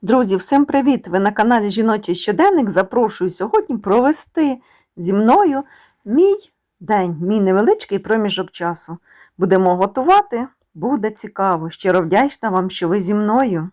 Друзі, всім привіт! Ви на каналі Жіночий щоденник. Запрошую сьогодні провести зі мною мій день, мій невеличкий проміжок часу. Будемо готувати, буде цікаво. Щиро вдячна вам, що ви зі мною.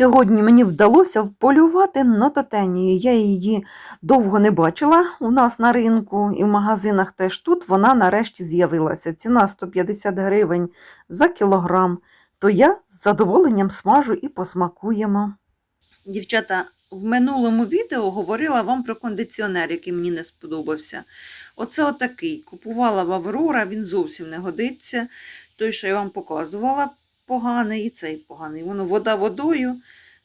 Сьогодні мені вдалося вполювати нототенію. Я її довго не бачила у нас на ринку і в магазинах теж тут вона нарешті з'явилася. Ціна 150 гривень за кілограм. То я з задоволенням смажу і посмакуємо. Дівчата, в минулому відео говорила вам про кондиціонер, який мені не сподобався. Оце отакий. Купувала в Аврора, він зовсім не годиться. Той, що я вам показувала, поганий, і цей поганий. Воно вода водою,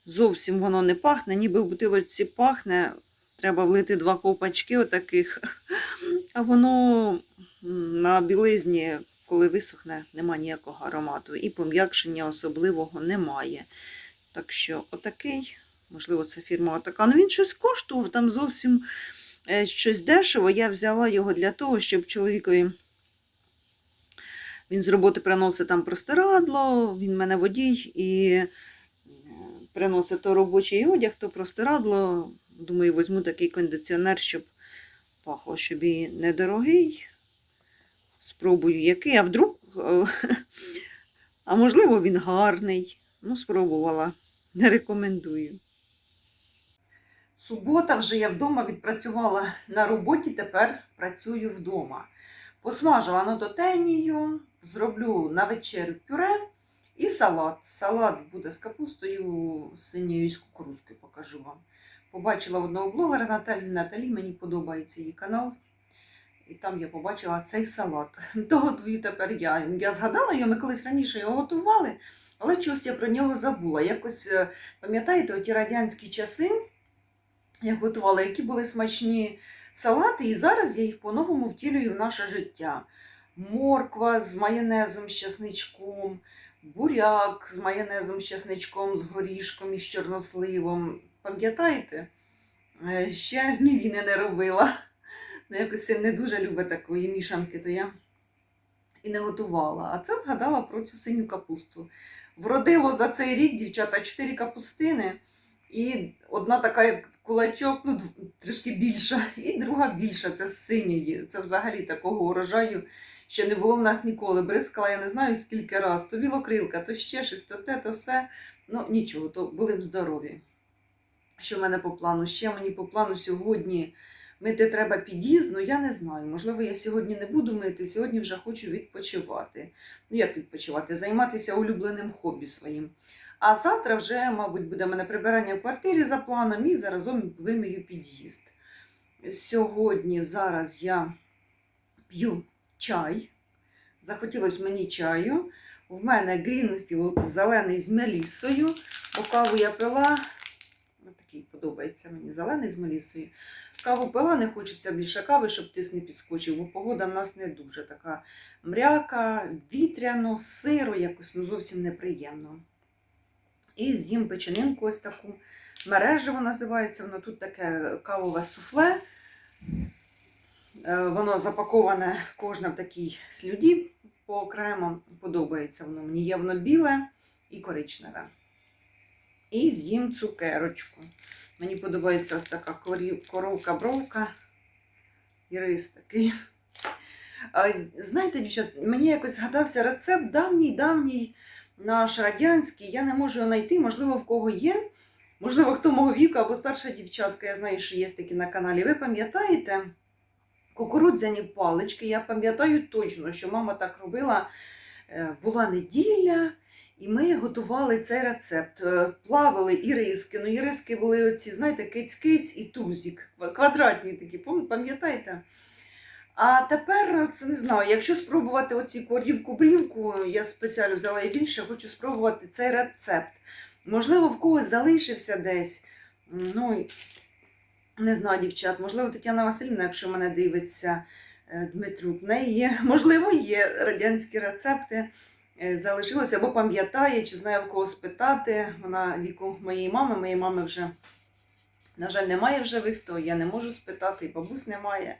зовсім воно не пахне, ніби в бутилочці пахне. Треба влити два ковпачки отаких. А воно на білизні, коли висохне, нема ніякого аромату. І пом'якшення особливого немає. Так що отакий, можливо, це фірма отака. Ну він щось коштував, там зовсім е, щось дешево. Я взяла його для того, щоб чоловікові. Він з роботи приносить там простирадло, він мене водій і е, приносить то робочий одяг, то простирадло. Думаю, візьму такий кондиціонер, щоб пахло, щоб і недорогий. Спробую який, а вдруг, е, а можливо, він гарний. Ну, спробувала. Не рекомендую. Субота вже я вдома відпрацювала на роботі, тепер працюю вдома. Посмажила нототенію, зроблю на вечерю пюре і салат. Салат буде з капустою, синьою з кукурузкою, покажу вам. Побачила одного блогера Наталі. Наталі, мені подобається її канал. І там я побачила цей салат. То готую тепер я. Я згадала його, ми колись раніше його готували, але чогось я про нього забула. Якось, е, пам'ятаєте, оті радянські часи, як готувала, які були смачні салати, і зараз я їх по-новому втілюю в наше життя. Морква з майонезом, з чесничком, буряк з майонезом, з чесничком, з горішком і з чорносливом. Пам'ятаєте? Е, Ще мівіни не робила. Ну, якось син не дуже любить такої мішанки, то я і не готувала. А це згадала про цю синю капусту. Вродило за цей рік, дівчата, чотири капустини. І одна така, як кулачок, ну, трішки більша, і друга більша, це з синьої. Це взагалі такого урожаю ще не було в нас ніколи. Бризкала, я не знаю скільки раз, то білокрилка, то ще щось, то те, то все. Ну, нічого, то були б здорові. Що в мене по плану? Ще мені по плану сьогодні мити треба під'їзд, ну я не знаю. Можливо, я сьогодні не буду мити, сьогодні вже хочу відпочивати. Ну, як відпочивати? Займатися улюбленим хобі своїм. А завтра вже, мабуть, буде в мене прибирання в квартирі за планом і заразом вимию під'їзд. Сьогодні, зараз я п'ю чай. Захотілося мені чаю. В мене Грінфілд зелений з мелісою. Бо каву я пила. Такий подобається мені зелений з мелісою. Каву пила, не хочеться більше кави, щоб тиск не підскочив, бо погода в нас не дуже така мряка, вітряно, сиро, якось ну, зовсім неприємно. І з'їм печенинку ось таку. Мережево називається, воно тут таке кавове суфле. Е, Воно запаковане кожне в такій слюді по окремо. Подобається воно мені. Є воно біле і коричневе. І з'їм цукерочку. Мені подобається ось така коровка-бровка. І рис такий. Знаєте, дівчат, мені якось згадався рецепт давній-давній наш радянський. Я не можу його знайти, можливо, в кого є. Можливо, хто мого віку або старша дівчатка, я знаю, що є такі на каналі. Ви пам'ятаєте кукурудзяні палички? Я пам'ятаю точно, що мама так робила. Е, Була неділя, і ми готували цей рецепт. Е, Плавили іриски. Ну, іриски були оці, знаєте, киць-киць і тузік. Квадратні такі, пам'ятаєте? А тепер це не знаю. Якщо спробувати оці корівку-брівку, я спеціально взяла і більше, хочу спробувати цей рецепт. Можливо, в когось залишився десь. Ну, не знаю, дівчат, можливо, Тетяна Васильівна, якщо мене дивиться, е, Дмитрук. В неї є, можливо, є радянські рецепти. е, Залишилося або пам'ятає, чи знає в кого спитати. Вона віку моєї мами. Моєї мами вже, на жаль, немає в живих, то я не можу спитати, і бабусь немає,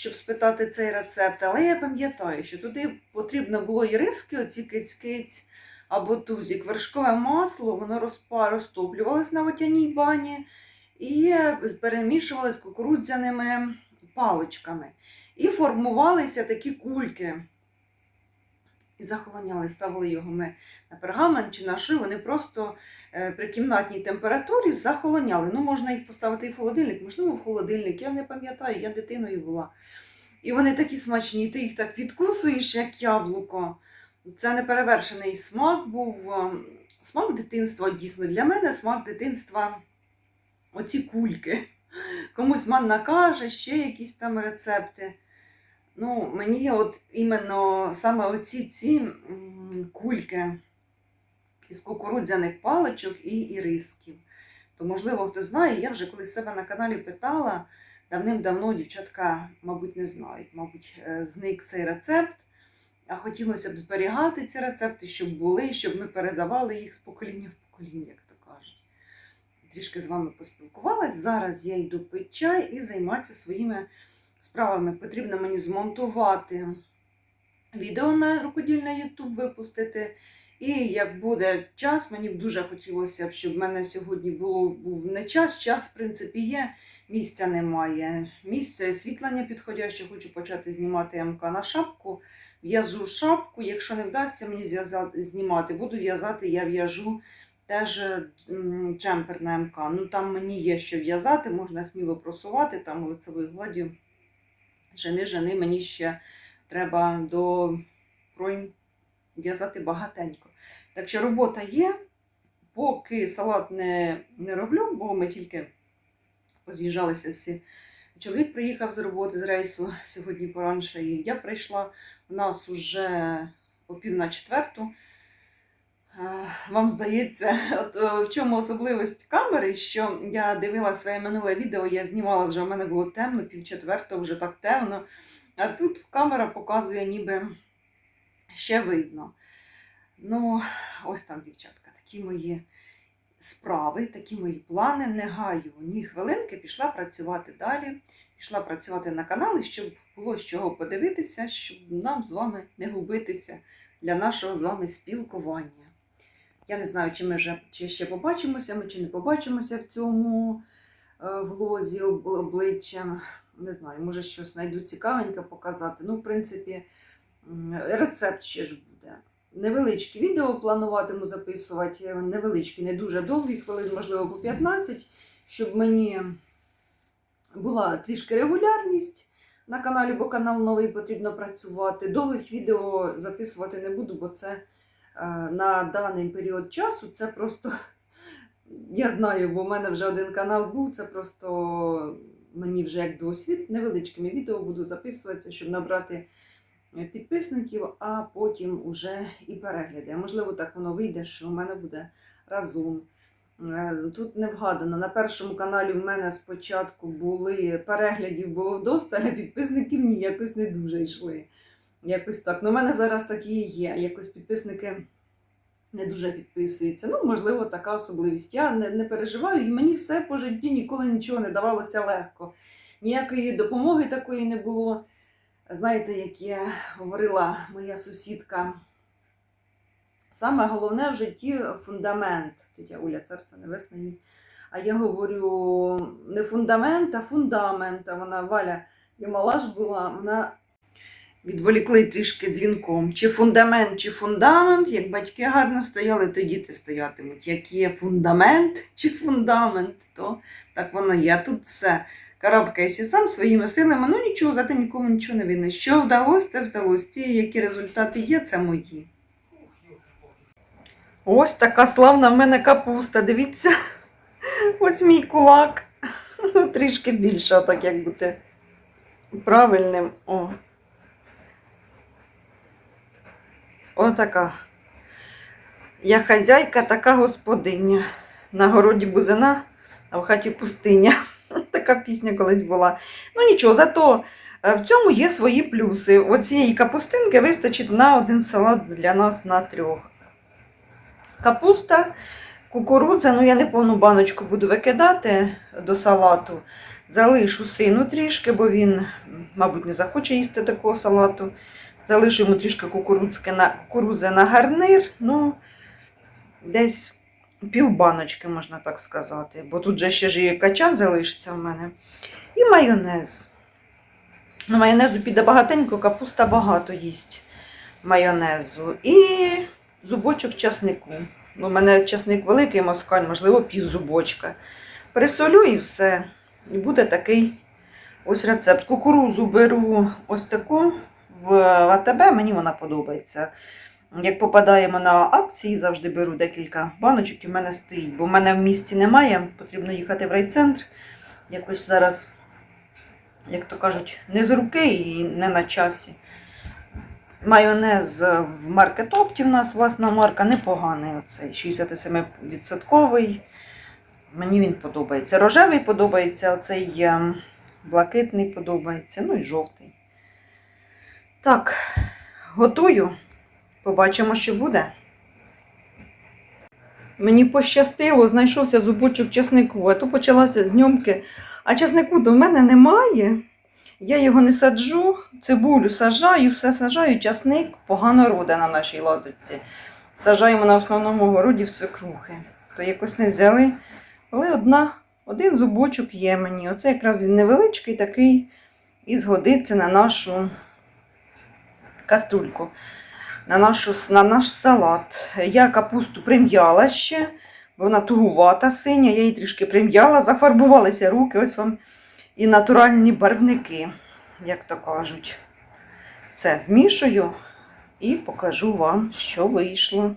щоб спитати цей рецепт. Але я пам'ятаю, що туди потрібно було і риски, оці киць-киць або тузік, вершкове масло, воно розпа, розтоплювалось на водяній бані і перемішували з кукурудзяними паличками. І формувалися такі кульки. І захолоняли, ставили його ми на пергамент чи на шию, вони просто е, при кімнатній температурі захолоняли. Ну, можна їх поставити і в холодильник, можливо, в холодильник. Я не пам'ятаю, я дитиною була. І вони такі смачні, ти їх так відкусуєш, як яблуко. Це неперевершений смак був. ем, Смак дитинства дійсно для мене смак дитинства оці кульки. Комусь манна каже, ще якісь там рецепти. Ну, мені от іменно саме оці ці кульки із кукурудзяних паличок і ірисків. То, можливо, хто знає, я вже колись себе на каналі питала, давним-давно дівчатка, мабуть, не знають, мабуть, е, зник цей рецепт. А хотілося б зберігати ці рецепти, щоб були, щоб ми передавали їх з покоління в покоління, як то кажуть. Трішки з вами поспілкувалась. Зараз я йду пити чай і займатися своїми справами. Потрібно мені змонтувати відео на рукодільний YouTube випустити. І як буде час, мені б дуже хотілося б, щоб в мене сьогодні було, був не час, час, в принципі, є, місця немає. Місце освітлення підходяще, хочу почати знімати МК на шапку. В'яжу шапку, якщо не вдасться мені знімати, буду в'язати, я в'яжу теж м, джемпер на МК. Ну там мені є що в'язати, можна сміло просувати там лицевою гладдю. Жени, жени, мені ще треба до пройм в'язати багатенько. Так що робота є, поки салат не, не роблю, бо ми тільки поз'їжджалися всі. Чоловік приїхав з роботи з рейсу сьогодні поранше, і я прийшла. У нас уже о пів на четверту. Е, Вам здається, от е, в чому особливість камери, що я дивила своє минуле відео, я знімала вже, у мене було темно, пів четвертого, вже так темно. А тут камера показує, ніби ще видно. Ну, ось так, дівчатка, такі мої справи, такі мої плани. Не гаю ні хвилинки, пішла працювати далі. Пішла працювати на каналі, щоб було з чого подивитися, щоб нам з вами не губитися для нашого з вами спілкування. Я не знаю, чи ми вже чи ще побачимося, ми чи не побачимося в цьому е, влозі об- обличчям. Не знаю, може щось знайду цікавеньке показати. Ну, в принципі, рецепт ще ж буде. Невеличкі відео плануватиму записувати, невеличкі, не дуже довгі, хвилин, можливо, по 15, щоб мені була трішки регулярність на каналі, бо канал новий потрібно працювати. Довгих відео записувати не буду, бо це на даний період часу це просто. Я знаю, бо в мене вже один канал був, це просто мені вже як досвід. Невеличкими відео буду записуватися, щоб набрати е, підписників, а потім уже і перегляди. Можливо, так воно вийде, що в мене буде разом. Е, Тут не вгадано. На першому каналі в мене спочатку були переглядів було вдосталь, а підписників ні, якось не дуже йшли. Якось так. Ну, в мене зараз такі є. Якось підписники не дуже підписуються. Ну, можливо, така особливість. Я не, не переживаю, і мені все по житті ніколи нічого не давалося легко. Ніякої допомоги такої не було. Знаєте, як я говорила моя сусідка, Саме головне в житті фундамент. Тетя Оля, царство небесне їй. А я говорю не фундамент, а фундамент. А вона Валя і мала ж була, вона відволікли трішки дзвінком. Чи фундамент, чи фундамент. Як батьки гарно стояли, то діти стоятимуть. Як є фундамент чи фундамент, то так воно є. Тут все. Карабкайся сам своїми силами, ну нічого, зате нікому нічого не винен. Що вдалося, те вдалося. Ті, які результати є, це мої. Ось така славна в мене капуста. Дивіться. Ось мій кулак. Ну, трішки більше, так як бути правильним. О. Отака. Я хазяйка, така господиня. На городі бузина, а в хаті пустиня. Така пісня колись була. Ну нічого, зато е, в цьому є свої плюси. Оцієї капустинки вистачить на один салат для нас на трьох. Капуста, кукурудза, ну я не повну баночку буду викидати до салату. Залишу сину трішки, бо він, мабуть, не захоче їсти такого салату. Залишу йому трішки кукурудзки на, кукурудзи на гарнир. Ну, десь пів баночки, можна так сказати. Бо тут же ще ж і качан залишиться в мене. І майонез. Ну, майонезу піде багатенько, капуста багато їсть майонезу. І зубочок часнику. Ну, У мене часник великий москаль, можливо, пів зубочка. Присолю і все. І буде такий ось рецепт. Кукурузу беру ось таку в АТБ, мені вона подобається. Як попадаємо на акції, завжди беру декілька баночок і в мене стоїть, бо в мене в місті немає, потрібно їхати в райцентр. Якось зараз, як то кажуть, не з руки і не на часі. Майонез в маркетопті в нас власна марка непоганий. Оцей 67%. Мені він подобається. Рожевий подобається, оцей ем, блакитний подобається, ну і жовтий. Так, готую. Побачимо, що буде. Мені пощастило, знайшовся зубочок чеснику, а то почалася зйомки. А чеснику до мене немає. Я його не саджу, цибулю сажаю, все сажаю, часник погано роде на нашій ладочці. Сажаємо на основному городі в свекрухи. То якось не взяли. Але одна, один зубочок є мені. Оце якраз він невеличкий такий і згодиться на нашу каструльку, на, на наш салат. Я капусту прим'яла ще, вона тугувата синя, я її трішки прим'яла, зафарбувалися руки, ось вам і натуральні барвники, як то кажуть. Все змішую і покажу вам, що вийшло.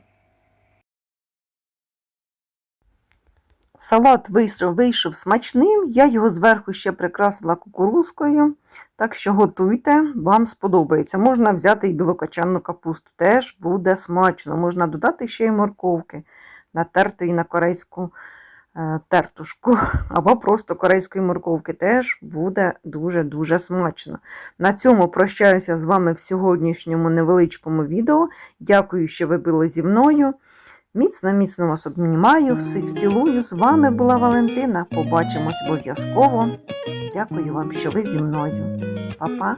Салат вийшов, вийшов смачним, я його зверху ще прикрасила кукурузкою, так що готуйте, вам сподобається. Можна взяти і білокачанну капусту, теж буде смачно. Можна додати ще й морковки, натертої на корейську е, тертушку, або просто корейської морковки, теж буде дуже-дуже смачно. На цьому прощаюся з вами в сьогоднішньому невеличкому відео. Дякую, що ви були зі мною. Міцно, міцно вас обнімаю, всіх цілую. З вами була Валентина. Побачимось обов'язково. Дякую вам, що ви зі мною. Па-па!